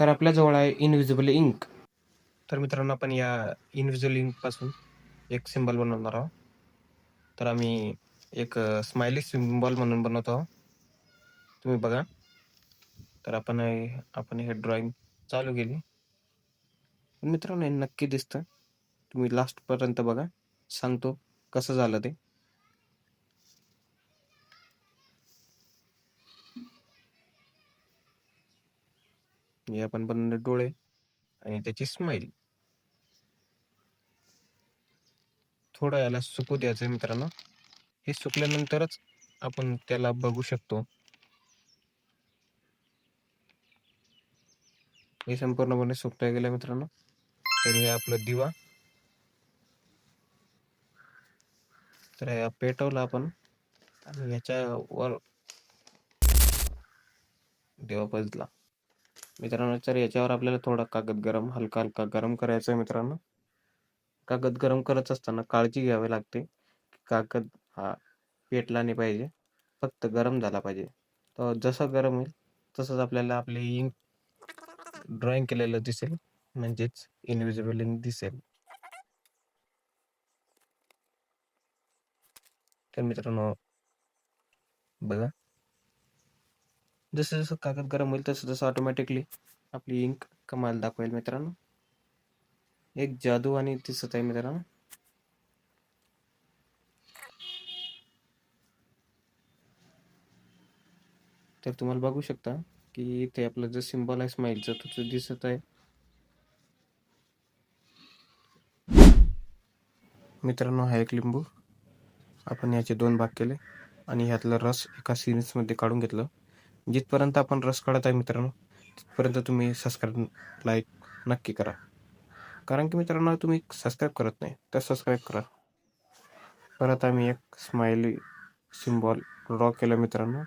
तर आपल्याजवळ आहे इनविजिबल इंक तर मित्रांनो आपण या इनविजिबल इंकपासून एक सिम्बॉल बनवणार आहोत. तर आम्ही एक स्माइली सिम्बॉल म्हणून बनवतो आहोत. तुम्ही बघा. तर आपण हे- आपण हे ड्रॉइंग चालू केली. पण मित्रांनो हे नक्की दिसतं. तुम्ही लास्टपर्यंत बघा. सांगतो कसं झालं ते. हे आपण बनवले डोळे आणि त्याची स्माईल थोडं याला सुकू द्यायचं मित्रांनो. हे सुकल्यानंतरच आपण त्याला बघू शकतो. हे संपूर्णपणे सुकता गेलं मित्रांनो. तर हे आपलं दिवा. तर हे पेटवलं आपण. आणि ह्याच्यावर दिवा पजला मित्रांनो तर याच्यावर आपल्याला थोडा कागद गरम हलका हलका गरम करायचा आहे मित्रांनो. कागद गरम करत असताना काळजी घ्यावी लागते. की कागद हा पेटला नाही पाहिजे फक्त गरम झाला पाहिजे. तर जसं गरम होईल तसंच आपल्याला आपले इंक ड्रॉइंग केलेलं दिसेल म्हणजेच इनविजिबल इंक दिसेल. तर मित्रांनो बघा. जसं जसं कागद गरम होईल तसं तसं ऑटोमॅटिकली आपली इंक कमाल दाखवेल मित्रांनो. एक जादू आणि दिसत आहे मित्रांनो. तर तुम्हाला बघू शकता की इथे आपलं जे सिम्बॉल आहे स्माईलचं तो दिसत आहे. मित्रांनो हा एक लिंबू आपण याचे दोन भाग केले आणि ह्यातलं रस एका सिरीजमध्ये काढून घेतलं. जिथपर्यंत आपण रस काढत आहे मित्रांनो तिथपर्यंत तुम्ही सबस्क्राईब लाईक नक्की करा. कारण की मित्रांनो तुम्ही सबस्क्राईब करत नाही तर सबस्क्राईब करा. परत आम्ही एक स्माइली सिम्बॉल ड्रॉ केलं मित्रांनो.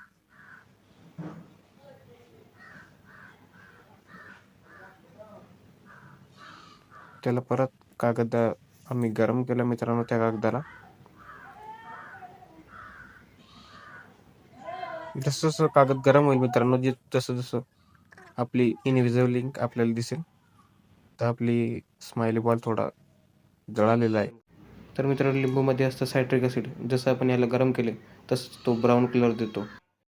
त्याला परत कागद आम्ही गरम केलं मित्रांनो त्या कागदाला. जसं जसं कागद गरम होईल मित्रांनो जे जसं जसं आपली इनविजिबल लिंक आपल्याला दिसेल तर आपली स्माइली बॉल थोडा जळालेला आहे. तर मित्रांनो लिंबूमध्ये असतं सायट्रिक ॲसिड जसं आपण याला गरम केले तसं तो ब्राऊन कलर देतो.